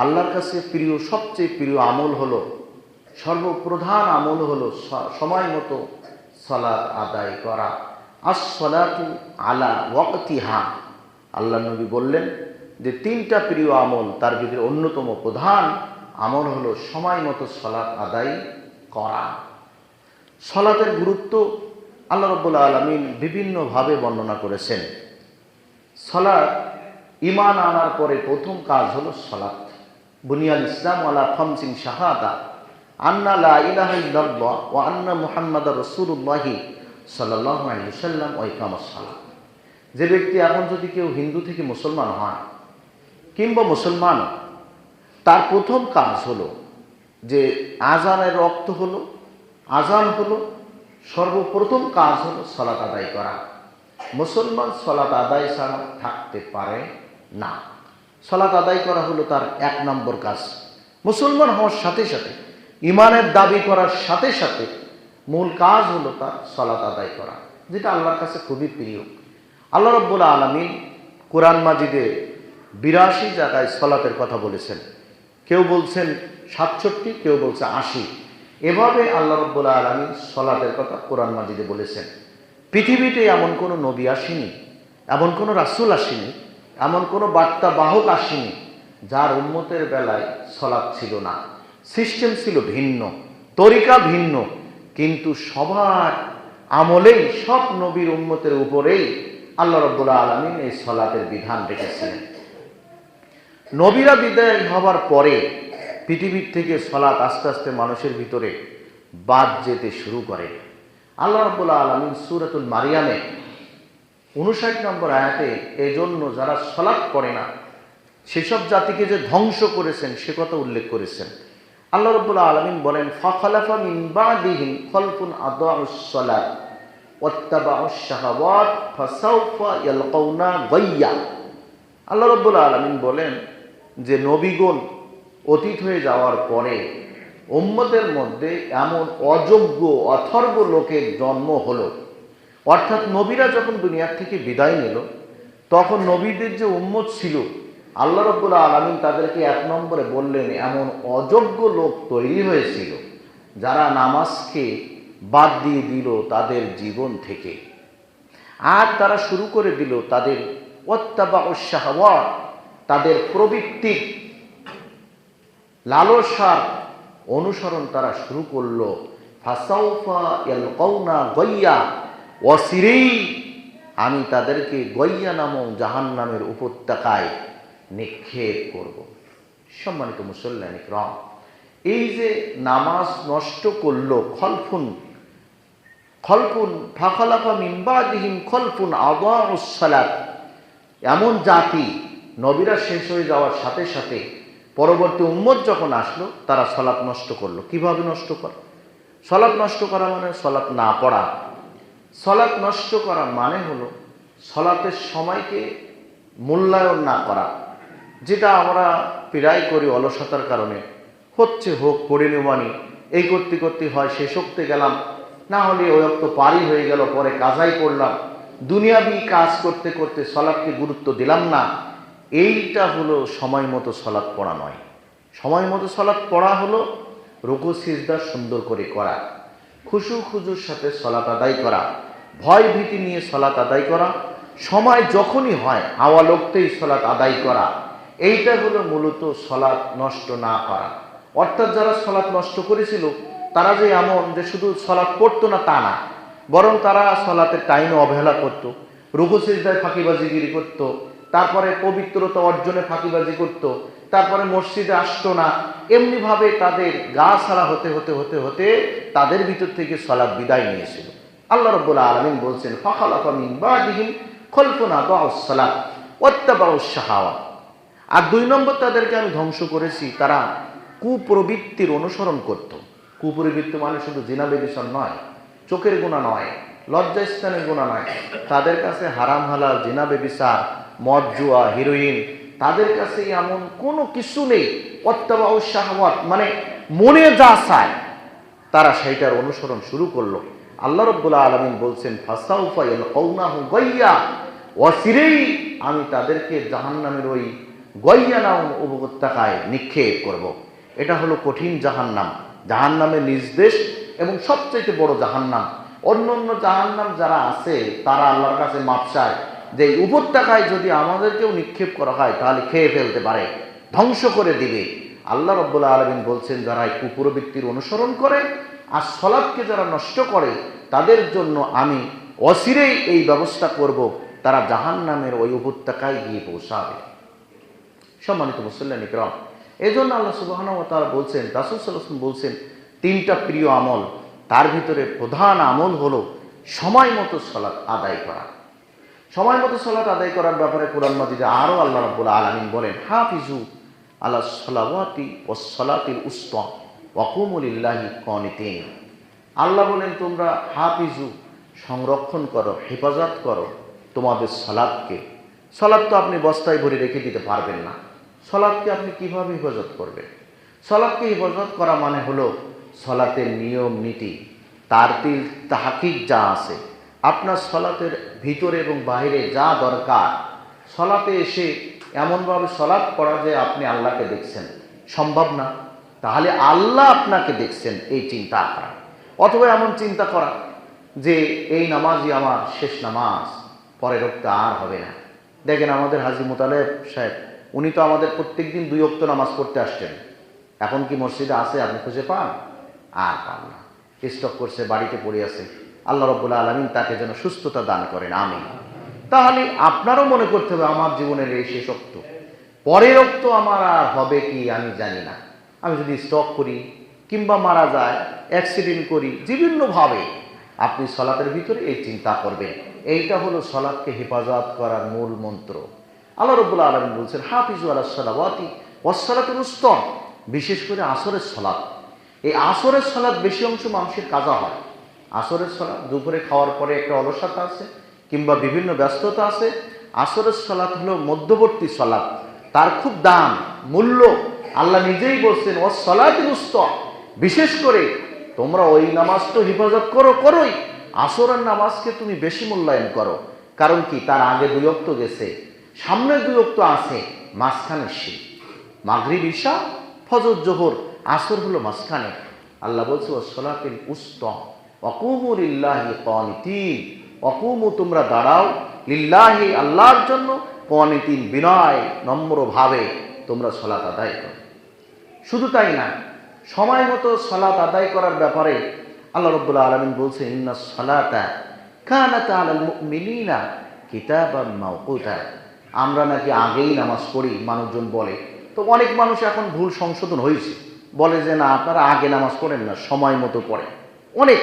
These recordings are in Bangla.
আল্লাহর কাছে প্রিয়, সবচেয়ে প্রিয় আমল হলো, সর্বপ্রধান আমল হলো সময় মতো সলাৎ আদায় করা। আর আসলাতু আলা ওয়াক্তিহা। আল্লাহ নবী বললেন যে, তিনটা প্রিয় আমল তার ভিতরে অন্যতম প্রধান আমল হলো সময় মতো সলাৎ আদায় করা। সলাতের গুরুত্ব আল্লাহ রব্বুল্লা আলমিন বিভিন্নভাবে বর্ণনা করেছেন। সলাৎ ইমান আনার পরে প্রথম কাজ হলো সলাৎ বুনিয়াল ইসলাম আলা খমসিং শাহাদা। আন্না লা ইলাহা ইল্লাল্লাহ ওয়া আন্না মুহাম্মাদ রাসূলুল্লাহি সাল্লাল্লাহু আলাইহি ওয়াসাল্লাম ওয়া ইকামাস সালাত। যে ব্যক্তি এখন যদি কেউ হিন্দু থেকে মুসলমান হয় কিংবা মুসলমান, তার প্রথম কাজ হলো যে আজানের রক্ত হলো আজান হলো, সর্বপ্রথম কাজ হলো সলাত আদায় করা। মুসলমান সলাত আদায় ছাড়া থাকতে পারে না। সলাত আদায় করা হলো তার এক নম্বর কাজ। মুসলমান হওয়ার সাথে সাথে ইমানের দাবি করার সাথে সাথে মূল কাজ হলো তার সলাত আদায় করা, যেটা আল্লাহর কাছে খুবই প্রিয়। আল্লাহ রব্বুল আলমিন কোরআন মাজিদে বিরাশি জায়গায় সলাতের কথা বলেছেন। কেউ বলছেন সাতষট্টি, কেউ বলছে আশি। এভাবে আল্লাহ রব্বুল আলমিন সলাতের কথা কোরআন মাজিদে বলেছেন। পৃথিবীতে এমন কোনো নবী আসেনি, এমন কোনো রাসূল আসেনি এমন কোনো বার্তা বাহক আসেনি, যার উন্মতের বেলায় সলাৎ ছিল না। সিস্টেম ছিল ভিন্ন, তরিকা ভিন্ন, কিন্তু সবার আমলেই সব নবীর উন্মতের উপরেই আল্লাহ রব্বুল আলমিন এই সলাতের বিধান রেখেছিলেন। নবীরা বিদায় হবার পরে পৃথিবীর থেকে সলাৎ আস্তে আস্তে মানুষের ভিতরে বাদ যেতে শুরু করে। আল্লাহ রব্বুল আলমিন সুরাতুল মারিয়ামে উনষাট নম্বর আয়াতে, এজন্য যারা সলাৎ করে না, সেসব জাতিকে যে ধ্বংস করেছেন, সে কথা উল্লেখ করেছেন। আল্লাহ রব্বুল আলমিন বলেন, ফখলাফা মিন বাদিহিম খলফুন আদাউস সালাত ওয়াত্তাবাউস শাহাওয়াত, ফাসাউফা আল্লাহ রব্বুল আলমিন বলেন যে, নবীগণ অতীত হয়ে যাওয়ার পরে উম্মতের মধ্যে এমন অযোগ্য, অথর্ব লোকের জন্ম হলো। অর্থাৎ নবীরা যখন দুনিয়ার থেকে বিদায় নিল, তখন নবীদের যে উম্মত ছিল, আল্লাহ রব্বুল আলমিন তাদেরকে এক নম্বরে বললেন, এমন অযোগ্য লোক তৈরি হয়েছিল যারা নামাজকে বাদ দিয়ে দিল তাদের জীবন থেকে। আর তারা শুরু করে দিল তাদের অত্যাবা উৎসাহওয়া তাদের প্রবৃত্তির লালসার অনুসরণ তারা শুরু করল। ফাসাউফা ইয়ালকাউনা গইয়া অসিরেই আমি তাদেরকে গইয়া নামক জাহান নামের উপত্যকায় নিক্ষেপ করব। সম্মানিত মুসল্লানিক রম এই যে নামাজ নষ্ট করল, খলফুন খলফুন, ফাখলাফা মিম্বাদিহিম খলফুন আদাউসালাত এমন জাতি নবীরা শেষ হয়ে যাওয়ার সাথে সাথে পরবর্তী উম্মত যখন আসলো, তারা সলাপ নষ্ট করল। কীভাবে নষ্ট করে? সলাপ নষ্ট করা মানে সলাপ না পড়া। সলাপ নষ্ট করা মানে হলো সলাতের সময়কে মূল্যায়ন না করা, যেটা আমরা প্রায় করি অলসতার কারণে। হচ্ছে হোক নেওয়ানি এই করতে করতে হয় শেষ করতে গেলাম, না হলে ওই অক্ত পারি হয়ে গেল, পরে কাজাই করলাম দুনিয়াবি কাজ করতে করতে সলাপকে গুরুত্ব দিলাম না, এইটা হলো সময় মতো সলাপ পড়া নয়। সময় মতো সলাপ পড়া হলো রুকু, সিজদা সুন্দর করে করা, খুশু খুজুর সাথে সলাত আদায় করা। ভয় ভীতি নিয়ে সলাত আদায় করা, সময় যখনই হয়, হাওয়া লোকতেই সলাত আদায় করা, এইটা হলো মূলত সলাৎ নষ্ট না করা। অর্থাৎ যারা সলাৎ নষ্ট করেছিল, তারা যে এমন যে শুধু সলাৎ পড়তো না তা না, বরং তারা সলাতের টাইমে অবহেলা করত রুকু সিজদায় ফাঁকিবাজিগিরি করত, তারপরে পবিত্রতা অর্জনে ফাঁকিবাজি করত, তারপরে মসজিদে আসতো না, এমনিভাবে তাদের গা ছাড়া হতে হতে হতে হতে তাদের ভিতর থেকে সলাৎ বিদায় নিয়েছিল। আল্লাহ রব্বুল আলমিন বলছেন ফাখালাফা মিন বাদিহিম খলফুনা ওয়াত্তাবাউস শাহাওয়া আর দুই নম্বর তাদেরকে আমি ধ্বংস করেছি, তারা কুপ্রবৃত্তির অনুসরণ করত। কুপ্রবৃত্তি মানে শুধু জিনা বেবিসন নয়, চোখের গুণা নয়, লজ্জাস্থানের গুণা নয়। তাদের কাছে হারাম হালাল, জিনা বেবিসার মদ, জুয়া, হিরোইন, তাদের কাছে এমন কোনো কিছু নেই। অত্যাবা শাহওয়াত মানে মনে যা চায়, তারা সেইটার অনুসরণ শুরু করল। আল্লাহ রব্বুল্লাহ আলমিন বলছেন ফাসাউফাইল কৌনাহু গাইয়া। অসিরেই আমি তাদেরকে জাহান্নামের ওই গইয়া নাম উপত্যকায় নিক্ষেপ করব। এটা হলো কঠিন জাহান্নাম। জাহান্নামের নির্দেশ এবং সবচেয়ে বড় জাহান্নাম। অন্য অন্য জাহান্নাম যারা আছে, তারা আল্লাহর কাছে মাপ চায় যে উপত্যকায় যদি আমাদেরকেও নিক্ষেপ করা হয়, তাহলে খেয়ে ফেলতে পারে, ধ্বংস করে দিবে। আল্লাহ রব্বুল্লা আলমিন বলছেন, যারা এই কুপুরবৃত্তির অনুসরণ করে আর সলাদকে যারা নষ্ট করে, তাদের জন্য আমি অসিরেই এই ব্যবস্থা করব। তারা জাহান নামের ওই উপত্যকায় গিয়ে পৌঁছাবে। সম্মানিত মুসল্লান ইকরাম এই জন্য আল্লাহ সুবাহন তারা বলছেন, রাসুল সাল্লাম বলছেন, তিনটা প্রিয় আমল, তার ভিতরে প্রধান আমল হলো সময় মতো সলাৎ আদায় করা। সময় মতো সলাৎ আদায় করার ব্যাপারে কোরআন মাজিদে আরও আল্লাহ রাব্বুল আলমিন বলেন, হাফিজু আল্লাহ সলাওয়াতি ও সলাতিল উস্ত। ওয়াকুমুলিল্লাহি কনিতিন আল্লাহ বলেন, তোমরা হাফিজু, সংরক্ষণ করো, হেফাজত করো তোমাদের সলাদকে। সলাদ তো আপনি বস্তায় ভরে রেখে দিতে পারবেন না। সলাদকে আপনি কীভাবে হেফাজত করবেন? সলাদকে হেফাজত করা মানে হলো সলাতের নিয়ম, নীতি তার তিল তাহাকিক যা আছে। আপনার সলাতের ভিতরে এবং বাইরে যা দরকার, সলাতে এসে এমনভাবে সলাৎ পড়া যে আপনি আল্লাহকে দেখছেন। সম্ভব না। তাহলে আল্লাহ আপনাকে দেখছেন এই চিন্তা করা অথবা এমন চিন্তা করা যে এই নামাজই আমার শেষ নামাজ পরের রক্ত আর হবে না। দেখেন আমাদের হাজি মোতালেব সাহেব, উনি তো আমাদের প্রত্যেক দিন দুই অক্ত নামাজ পড়তে আসছেন। এখন কি মসজিদে আছে, আপনি খুঁজে পান? আর পান না। স্টক করছে, বাড়িতে পড়ে আছে। আল্লাহ রব্বুল্লা আলমিন তাকে যেন সুস্থতা দান করেন আমি তাহলে আপনারও মনে করতে হবে, আমার জীবনের এই শেষ অক্ত পরের রক্ত আমার আর হবে কি, আমি জানি না। আমি যদি স্টক করি কিংবা মারা যায় অ্যাক্সিডেন্ট করি, বিভিন্নভাবে আপনি সলাতের ভিতরে এই চিন্তা করবেন। এইটা হলো সলাদকে হেফাজত করার মূল মন্ত্র। আল্লাহ রব্বুল্লা আলমিন বলছেন, হাফিজু আল্লাহ সালাওয়াতি ওয়াসলাতের উস্তম বিশেষ করে আসরের সলাদ এই আসরের সলাদ বেশি অংশ মানুষের কাজা হয়। আসরের সলাদ দুপুরে খাওয়ার পরে একটা অলসতা আছে কিংবা বিভিন্ন ব্যস্ততা আছে। আসরের সলাদ হলো মধ্যবর্তী সলাদ তার খুব দাম, মূল্য আল্লাহ নিজেই বলছেন ও সলাতির উস্তম বিশেষ করে তোমরা ওই নামাজ তো হেফাজত করো, করোই। আসরের নামাজকে তুমি বেশি মূল্যায়ন করো। কারণ কি? তার আগে দুই অক্ত গেছে, সামনে দুই অক্ত আছে, মাঝখানে শি মাগরিব, ঈশা, ফজর, জোহর, আসর হলো মাঝখানে। আল্লাহ বলছে ও সলাতিল উস্ত অকুমুর ইল্লাহি কনিতিন অকুমু তোমরা দাঁড়াও, লিল্লাহি আল্লাহর জন্য কনিতিন বিনয় নম্রভাবে তোমরা সলাত আদায় করো। শুধু তাই না, সময় মতো সলাত আদায় করার ব্যাপারে আল্লাহ রব্বুল্লা আলমিন বলছে, ইন্না সলাতা কানাত আলাল মুমিনিনা কিতাবাম মাওকুতা। আমরা নাকি আগেই নামাজ পড়ি, মানুষজন বলে। তো অনেক মানুষ এখন ভুল সংশোধন হয়েছে। বলে যে, না, আপনারা আগে নামাজ পড়েন না, সময় মতো পড়েন। অনেক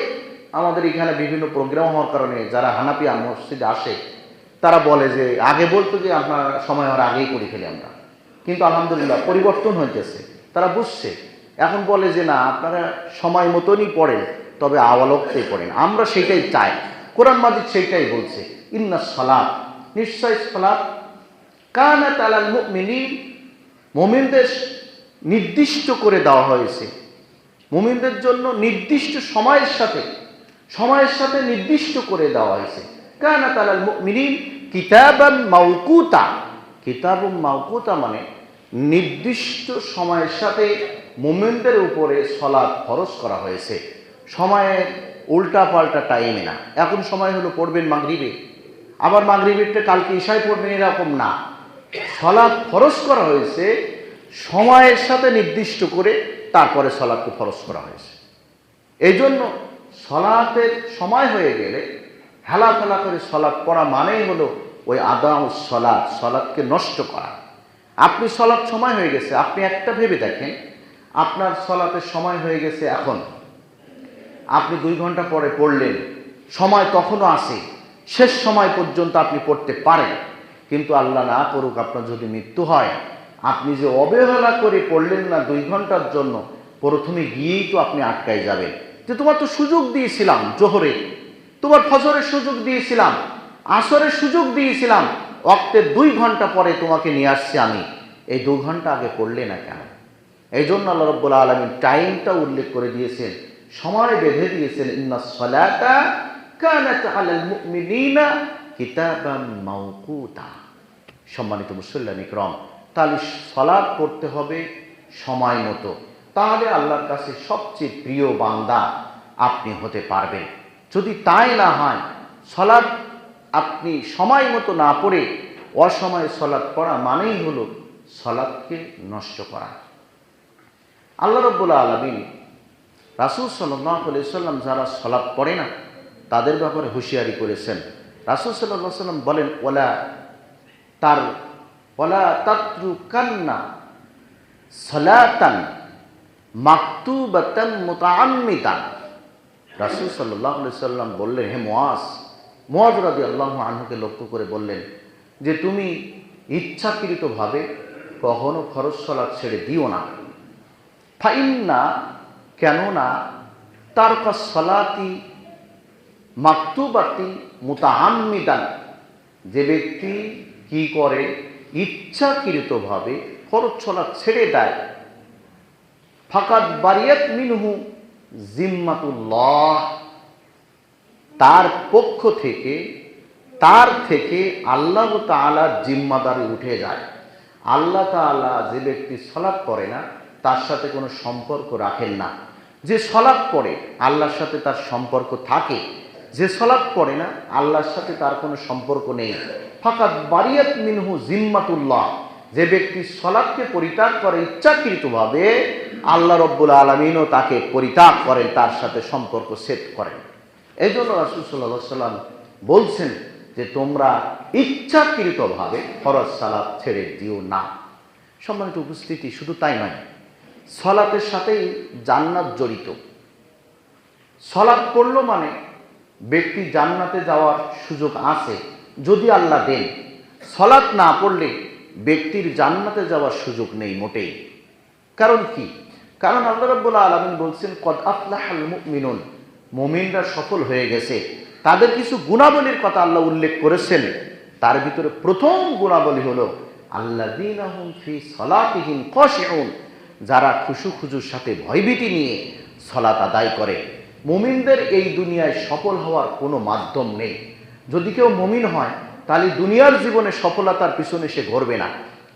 আমাদের এখানে বিভিন্ন প্রোগ্রাম হওয়ার কারণে যারা হানাপিয়া মসজিদে আসে, তারা বলে যে, আগে বলতো যে, আপনার সময় হওয়ার আগেই করে ফেলি আমরা। কিন্তু আলহামদুলিল্লাহ পরিবর্তন হইতেছে। তারা বুঝছে। এখন বলে যে, না, আপনারা সময় মতনই পড়েন, তবে আওয়ালকতেই পড়েন। আমরা সেটাই চাই। কোরআন মাজিদ সেইটাই বলছে, ইন্না সালাদ নিশ্চয় সালাদ কানা তালাল মুমিনিন, মুমিনদের নির্দিষ্ট করে দেওয়া হয়েছে। মুমিনদের জন্য নির্দিষ্ট সময়ের সাথে সময়ের সাথে নির্দিষ্ট করে দেওয়া হয়েছে। কানা তালাল মুমিনিন কিতাবান মাউকুতা কিতাবুম মাউকুতা মানে নির্দিষ্ট সময়ের সাথে মুমিনদের উপরে সলাদ খরচ করা হয়েছে। সময়ের উল্টা পাল্টা টাইমে না। এখন সময় হলো পড়বেন মাগরিবে। আবার মাগরিবেরটা কালকে ঈশায় পড়বেন এরকম না। সলাদ খরচ করা হয়েছে, সময়ের সাথে নির্দিষ্ট করে তারপরে সলাদকে খরচ করা হয়েছে। এই জন্য সলাতের সময় হয়ে গেলে হেলা ফেলা করে সলাদ পড়া মানেই হলো ওই আদাম সলাদ সলাদকে নষ্ট করা। আপনি সলাদ সময় হয়ে গেছে, আপনি একটা ভেবে দেখেন, আপনার সলাতের সময় হয়ে গেছে এখন। আপনি দুই ঘণ্টা পরে পড়লেন, সময় তখনও আসে শেষ সময় পর্যন্ত আপনি পড়তে পারেন। কিন্তু আল্লাহ না করুক, আপনার যদি মৃত্যু হয়, আপনি যে অবহেলা করে পড়লেন না দুই ঘণ্টার জন্য, প্রথমে গিয়েই তো আপনি আটকাই যাবেন। যে তোমার তো সুযোগ দিয়েছিলাম জোহরে, তোমার ফজরের সুযোগ দিয়েছিলাম, আসরের সুযোগ দিয়েছিলাম অক্তের দুই ঘণ্টা পরে তোমাকে নিয়ে আসছি আমি। এই দু ঘণ্টা আগে করলে না কেন? এই জন্য আল্লাহ রব্বুল আলমী টাইমটা উল্লেখ করে দিয়েছেন সময় বেঁধে দিয়েছেন, ইন্না সলাতা সম্মানিত মুসল্লান ইকরাম, তাহলে সলাদ করতে হবে সময় মতো। তাহলে আল্লাহর কাছে সবচেয়ে প্রিয় বান্দা আপনি হতে পারবেন। যদি তাই না হয় সলাদ আপনি সময় মতো না পড়ে অসময়ে সলাদ পড়া মানেই হলো সলাদকে নষ্ট করা। আল্লাহ রব্বুল্লা আলমিন রাসুল সাল্লাহ সাল্লাম যারা সলাদ পড়ে না, তাদের ব্যাপারে হুঁশিয়ারি করেছেন। রাসুল সাল্লাহ সাল্লাম বলেন ওলা তার ওলা তাত্রু কান্না সলাতান মাকতুবাতান মুতাআম্মিতান। রাসূল আলাইহি সাল্লাম বললেন, হে মুয়াজ মুয়াজ রাদিয়াল্লাহু আনহুকে লক্ষ্য করে বললেন যে তুমি ইচ্ছাকৃতভাবে কখনো সালাত ছেড়ে দিও না। ফাইন ফাইন্না কেননা তার সলাতি মাকতুবাতি মুতাআম্মিদান। যে ব্যক্তি কি করে? ইচ্ছাকৃতভাবে ফরজ সালাত ছেড়ে দেয়। ফাকাদ বারিয়াত মিনহু জিম্মাতুল্লাহ। তার পক্ষ থেকে, তার থেকে আল্লাহ তাআলার জিম্মাদারি উঠে যায়। আল্লাহ তাআলা যে ব্যক্তি সলাপ করে না, তার সাথে কোনো সম্পর্ক রাখেন না। যে সলাপ করে আল্লাহর সাথে তার সম্পর্ক থাকে। যে সলাপ করে না, আল্লাহর সাথে তার কোনো সম্পর্ক নেই। ফাকাত বারিয়াত মিনহু জিম্মাতুল্লাহ। যে ব্যক্তি সলাপকে পরিত্যাগ করে ইচ্ছাকৃতভাবে, আল্লাহ রব্বুল আলমিনও তাকে পরিত্যাগ করেন, তার সাথে সম্পর্ক সেট করেন। এই জন্য রাসুল সাল্লাম বলছেন যে তোমরা ইচ্ছাকৃতভাবে ফরজ সালাদ ছেড়ে দিও না। সম্মানিত উপস্থিতি, শুধু তাই নয়, সলাতের সাথেই জান্নাত জড়িত। সলাৎ করল মানে ব্যক্তি জান্নাতে যাওয়ার সুযোগ আছে যদি আল্লাহ দেন। সলাৎ না পড়লে ব্যক্তির জান্নাতে যাওয়ার সুযোগ নেই মোটেই। কারণ কি? কারণ আল্লাহ রাব্বুল আলামিন বলছেন, কদ আফলাহাল মুমিনুন। মুমিনরা সফল হয়ে গেছে। তাদের কিছু গুণাবলীর কথা আল্লাহ উল্লেখ করেছেন। তার ভিতরে প্রথম গুণাবলী হলো আল্লাযীনাহুম ফি সলাতিহিম খাশিউন যারা খুশু খুজুর সাথে ভয়ভীতি নিয়ে সলাত আদায় করে। মুমিনদের এই দুনিয়ায় সফল হওয়ার কোনো মাধ্যম নেই। যদি কেউ মুমিন হয়, তাহলে দুনিয়ার জীবনে সফলতার পিছনে সে ঘরবে না।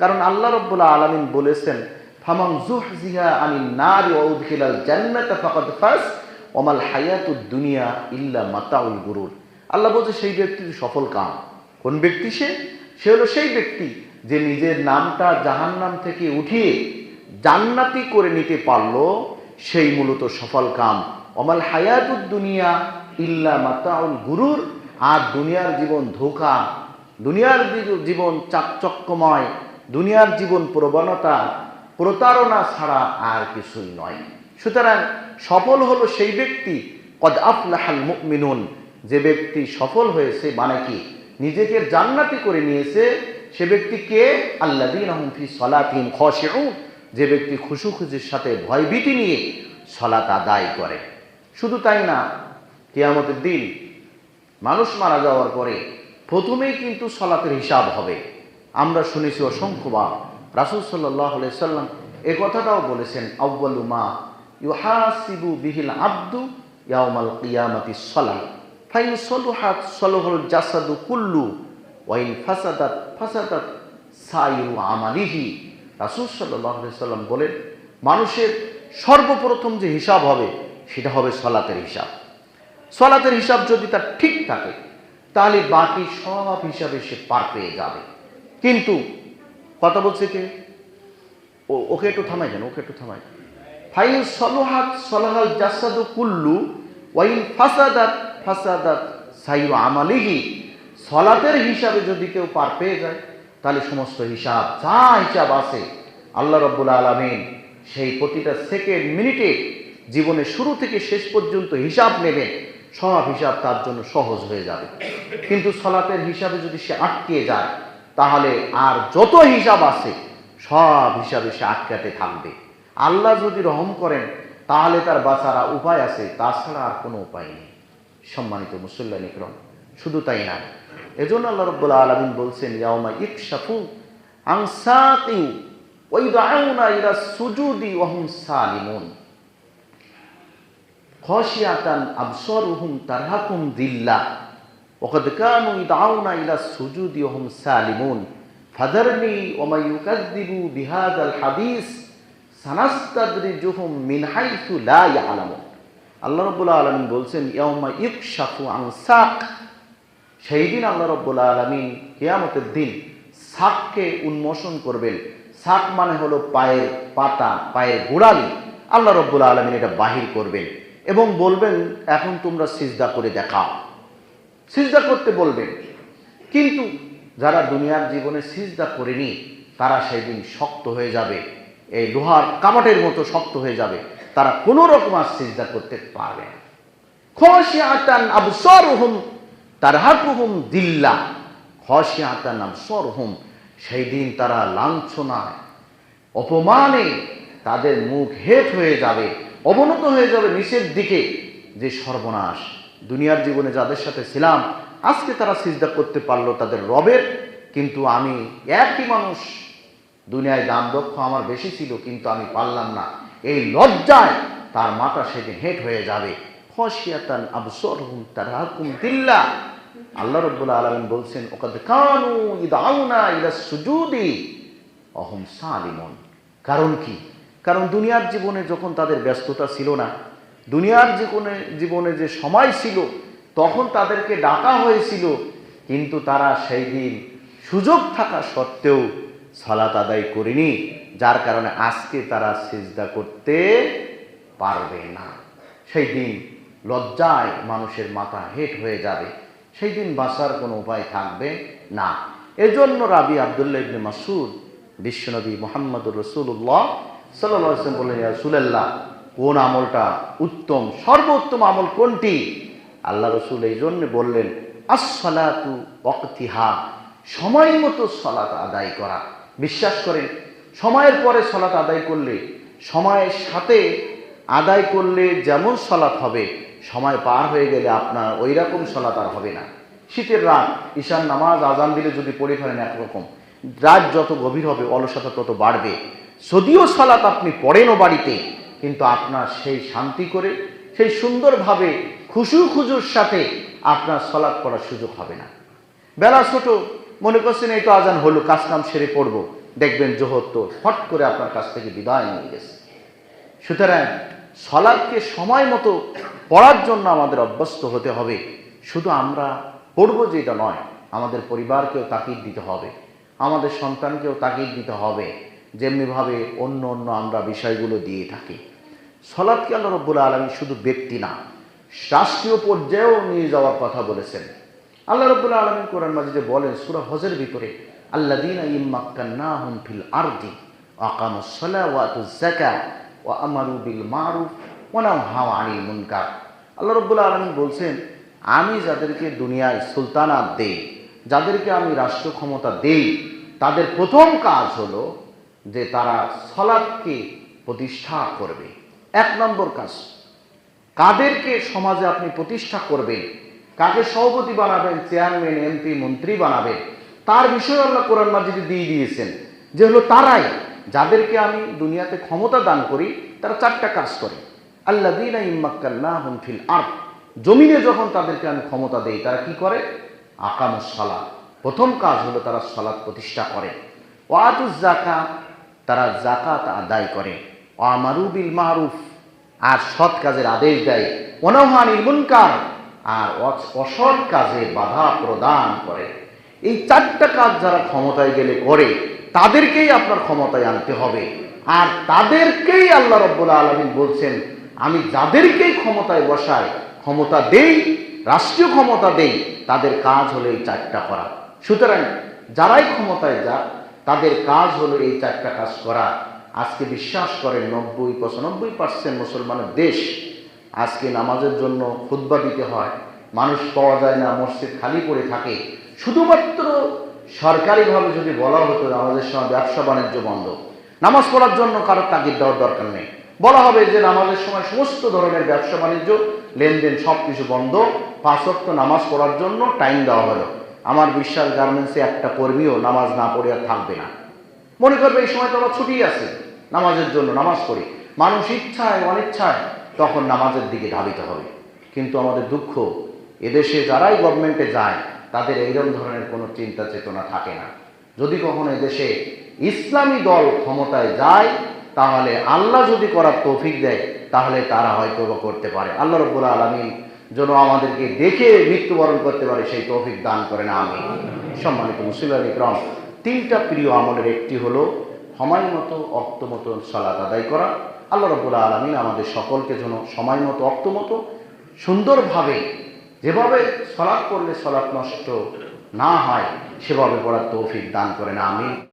কারণ আল্লাহ রব্বুল্লাহ আলমিন বলেছেন ফামাং জুহ জিহা আনিন নারি ওয়া উদখিলাল জান্নাতা ফাকাদ ফাজ ওমাল হায়াতুদ দুনিয়া ইল্লা মাতাউল গুরুর। আল্লাহ বলছে, সেই ব্যক্তি সফল কাম। কোন ব্যক্তি সে? সে হলো সেই ব্যক্তি যে নিজের নামটা জাহান্নাম থেকে উঠিয়ে জান্নাতি করে নিতে পারল, সেই মূলত সফল কাম। অমাল হায়াতুদ দুনিয়া ইল্লা মাতাউল গুরুর। আর দুনিয়ার জীবন ধোকা, দুনিয়ার জীবন চাকচক্যময়, দুনিয়ার জীবন প্রবণতা, প্রতারণা ছাড়া আর কিছুই নয়। সুতরাং সফল হলো সেই ব্যক্তি, কদ আফলাহাল মুমিনুন, যে ব্যক্তি সফল হয়েছে মানে কি? নিজেকে জান্নাতি করে নিয়েছে সে ব্যক্তি কে? আল্লাদিন ফি সলাতিন খসেউ যে ব্যক্তি খুশু খুশির সাথে ভয়ভীতি নিয়ে সলাত আদায় করে। শুধু তাই না, কেয়ামতের দিন মানুষ মারা যাওয়ার পরে প্রথমেই কিন্তু সলাতের হিসাব হবে। আমরা শুনেছি অসংখ্য অসংখ্যবার রাসুল সাল্লাহ সাল্লাম এ কথাটাও বলেছেন আব্বালু মা ইউহাসিবু বিহিল আব্দু ইয়াউমাল কিয়ামাতি সলা। ফাইন সলুহাত সলহুল জাসাদু কুল্লু ওয়াইন ফাসাদাত ফাসাদাত সাইরু আমালিহি। রাসুল সাল্লাহ সাল্লাম বলেন, মানুষের সর্বপ্রথম যে হিসাব হবে, সেটা হবে সলাতের হিসাব। সলাতের হিসাব যদি তার ঠিক থাকে, তাহলে বাকি সব হিসাবে সে পার পেয়ে যাবে। কিন্তু কথা বলছে কে? ওকে একটু থামাই দেন, ওকে একটু থামাই ফাইন সলহাত সলহাল জাসাদু কুল্লু, ওয়াইন ফাসাদাত ফাসাদাত আমালিহি। সলাতের হিসাবে যদি কেউ পার পেয়ে যায়, তাহলে সমস্ত হিসাব, যা হিসাব আছে, আল্লাহ রব্বুল আলমিন সেই প্রতিটা সেকেন্ড মিনিটে জীবনের শুরু থেকে শেষ পর্যন্ত হিসাব নেবে সব হিসাব তার জন্য সহজ হয়ে যাবে। কিন্তু সলাতের হিসাবে যদি সে আটকে যায়, তাহলে আর যত হিসাব আছে, সব হিসাবে সে আটকাতে থাকবে। আল্লাহ যদি রহম করেন তাহলে তার বাঁচারা উপায় আছে তাছাড়া আর কোনো উপায় নেই সম্মানিত মুসল্লা নিক্রম শুধু তাই না এজন্য আল্লাহ রব্বুল্লাহ আলমিন বলছেন ইয়াউমা ইকশাফু আংসাতিউ ওয়াইদাউনা ইলা সুজুদি ওয়াহুম সালিমুন খসিয়াতান আবসরুহুম তারহাকুম দিল্লা وقد كانوا يدعون إلى السجود وهم سالمون ফাদারনি ওমাই ইউকাদ্দিবু বিহাদাল হাদিস সানাস্তাদরিজুহুম মিন হাইসু লা ইয়ালামুন আল্লাহ রাব্বুল আলামিন বলছেন, ইয়াউমা ইউকশাফু আন সাক। সেই দিন আল্লাহ রব্বুল আলমিন কেয়ামতের দিন শাককে উন্মোচন করবেন। শাক মানে হলো পায়ের পাতা, পায়ের গোড়ালি। আল্লাহ রব্বুল আলমিন এটা বাহির করবেন এবং বলবেন, এখন তোমরা সিজদা করে দেখাও। সিজদা করতে বলবেন। কিন্তু যারা দুনিয়ার জীবনে সিজদা করেনি, তারা সেই দিন শক্ত হয়ে যাবে। এই লোহার কামাটের মতো শক্ত হয়ে যাবে। তারা কোনো রকম আর সিজদা করতে পারবে না। খসিয়াতান আবসরহুম, তারহাকুহুম দিল্লা। খসিয়াতান আবসরহুম, সেই দিন তারা লাঞ্ছনায়, অপমানে তাদের মুখ হেট হয়ে যাবে, অবনত হয়ে যাবে নিচের দিকে। যে সর্বনাশ, দুনিয়ার জীবনে যাদের সাথে ছিলাম, আজকে তারা সিজদা করতে পারল তাদের রবের, কিন্তু আমি একই মানুষ দুনিয়ায় দাম দক্ষ আমার বেশি ছিল, কিন্তু আমি পারলাম না। এই লজ্জায় তার মাথা সেদিন হেট হয়ে যাবে। খসিয়াতান আবসরহুম তারহাকুম দিল্লা। আল্লাহ রব্বুল আলমিন বলছেন, ওকাদ কানু ইদাউনা ইলা সুজুদি। অহম সালিমন। কারণ কি? কারণ দুনিয়ার জীবনে যখন তাদের ব্যস্ততা ছিল না, দুনিয়ার জীবনে জীবনে যে সময় ছিল, তখন তাদেরকে ডাকা হয়েছিল, কিন্তু তারা সেই দিন সুযোগ থাকা সত্ত্বেও সালাত আদায় করিনি, যার কারণে আজকে তারা সিজদা করতে পারবে না। সেই দিন লজ্জায় মানুষের মাথা হেট হয়ে যাবে, সেই দিন বাঁচার কোনো উপায় থাকবে না। এজন্য রাবি আবদুল্লাহ ইবনে মাসুদ বিশ্বনবী মোহাম্মদুর রসুল্লাহ সাল্লাম বললেন রসুলাল্লাহ, কোন আমলটা উত্তম, সর্বোত্তম আমল কোনটি? আল্লাহ রসুল এই জন্য বললেন আসলাতু অকতিহা সময় মতো সলাত আদায় করা। বিশ্বাস করেন, সময়ের পরে সলাত আদায় করলে, সময়ের সাথে আদায় করলে যেমন সলাৎ হবে, সময় পার হয়ে গেলে আপনার ওই রকম সলাৎ আর হবে না। শীতের রাত, ঈশান নামাজ আজান দিলে যদি পড়ে ফেলেন একরকম, রাত যত গভীর হবে, অলসতা তত বাড়বে। যদিও সলাৎ আপনি পড়েনও বাড়িতে, কিন্তু আপনার সেই শান্তি করে, সেই সুন্দরভাবে খুশু খুজুর সাথে আপনার সলাৎ পড়ার সুযোগ হবে না। বেলা ছোট, মনে করছেন এই তো আজান হলো, কাজ কাম সেরে পড়ব। দেখবেন জোহর তো ফট করে আপনার কাছ থেকে বিদায় নিয়ে গেছে। সুতরাং সলাদকে সময় মতো পড়ার জন্য আমাদের অভ্যস্ত হতে হবে। শুধু আমরা পড়ব যেটা নয়, আমাদের পরিবারকেও তাকিদ দিতে হবে, আমাদের সন্তানকেও তাকিদ দিতে হবে, যেমনিভাবে অন্য অন্য আমরা বিষয়গুলো দিয়ে থাকি। সলাদকে আল্লাহ রব্বুল আলমী শুধু ব্যক্তি না, রাষ্ট্রীয় পর্যায়েও নিয়ে যাওয়ার কথা বলেছেন। আল্লাহ রব্বুল আলমী কোরআন মাজিদে বলেন, সুরা হজের ভিতরে আল্লাহ দিন ইম্মাক্কান্না হুম ফিল আরদি আকামুসলা ওয়াতু জাকা ও আমারু বিল মারুফ ওনাও হাওয়া আনিল মুনকার। আল্লাহ রব্বুল আলমী বলছেন, আমি যাদেরকে দুনিয়ায় সুলতানাত দেই, যাদেরকে আমি রাষ্ট্র ক্ষমতা দেই, তাদের প্রথম কাজ হলো যে তারা সলাদকে প্রতিষ্ঠা করবে। এক নম্বর কাজ, কাদেরকে সমাজে আপনি প্রতিষ্ঠা করবেন, কাকে সভাপতি বানাবেন, চেয়ারম্যান, এমপি, মন্ত্রী বানাবেন তার বিষয়ে আল্লাহ কোরআন মাজিদে দিয়ে দিয়েছেন, যে হলো তারাই যাদেরকে আমি দুনিয়াতে ক্ষমতা দান করি, তারা চারটা কাজ করে। আল্লাহ দিন ইম্মাক্কাল্লাহ ফিল আর জমিনে যখন তাদেরকে আমি ক্ষমতা দেই, তারা কি করে? আকামুস সালাত। প্রথম কাজ হলো তারা সালাত প্রতিষ্ঠা করে। ওয়াতুজ জাকা তারা জাকাত আদায় করে। ও আমারুবিল মারুফ, আর সৎ কাজের আদেশ দেয়। অনহানির মুনকার, আর অস- অসৎ কাজে বাধা প্রদান করে। এই চারটা কাজ যারা ক্ষমতায় গেলে করে, তাদেরকেই আপনার ক্ষমতায় আনতে হবে। আর তাদেরকেই আল্লাহ রব্বুল আলমিন বলছেন, আমি যাদেরকেই ক্ষমতায় বসাই, ক্ষমতা দেই, রাষ্ট্রীয় ক্ষমতা দেই, তাদের কাজ হলো এই চারটা করা। সুতরাং যারাই ক্ষমতায় যাক, তাদের কাজ হলো এই চারটা কাজ করা। আজকে বিশ্বাস করেন, নব্বই পঁচানব্বই পার্সেন্ট মুসলমানের দেশ আজকে নামাজের জন্য খুদ্া দিতে হয়। মানুষ পাওয়া যায় না, মসজিদ খালি পড়ে থাকে। শুধুমাত্র সরকারিভাবে যদি বলা হতো নামাজের সময় ব্যবসা বাণিজ্য বন্ধ, নামাজ পড়ার জন্য কারোর তাগিদ দেওয়ার দরকার নেই। বলা হবে যে নামাজের সময় সমস্ত ধরনের ব্যবসা বাণিজ্য, লেনদেন সব কিছু বন্ধ পাঁচক্ত নামাজ পড়ার জন্য টাইম দেওয়া হলো। আমার বিশ্বাস গার্মেন্টসে একটা কর্মীও নামাজ না পড়ে আর থাকবে না। মনে করবে এই সময় তো আমার ছুটি আছে, নামাজের জন্য নামাজ পড়ি। মানুষ ইচ্ছায়, অনিচ্ছায় তখন নামাজের দিকে ধাবিত হবে। কিন্তু আমাদের দুঃখ, এদেশে যারাই গভর্নমেন্টে যায় তাদের এইরকম ধরনের কোনো চিন্তা চেতনা থাকে না। যদি কখনো দেশে ইসলামী দল ক্ষমতায় যায়, তাহলে আল্লাহ যদি করার তৌফিক দেয়, তাহলে তারা হয়তো করতে পারে। আল্লাহ রব্বুল আলমী যেন আমাদেরকে দেখে মৃত্যুবরণ করতে পারে, সেই তৌফিক দান করেন আমি সম্মানিত মুসলিম ইকরম তিনটা প্রিয় আমলের একটি হলো সময় মতো, অক্ত মতো সালাত আদায় করা। আল্লাহ রব্বুল আলমিন আমাদের সকলকে যেন সময় মতো, অক্ত মতো সুন্দরভাবে যেভাবে সলাপ করলে সলাপ নষ্ট না হয় সেভাবে পড়ার তৌফিক দান করেন আমি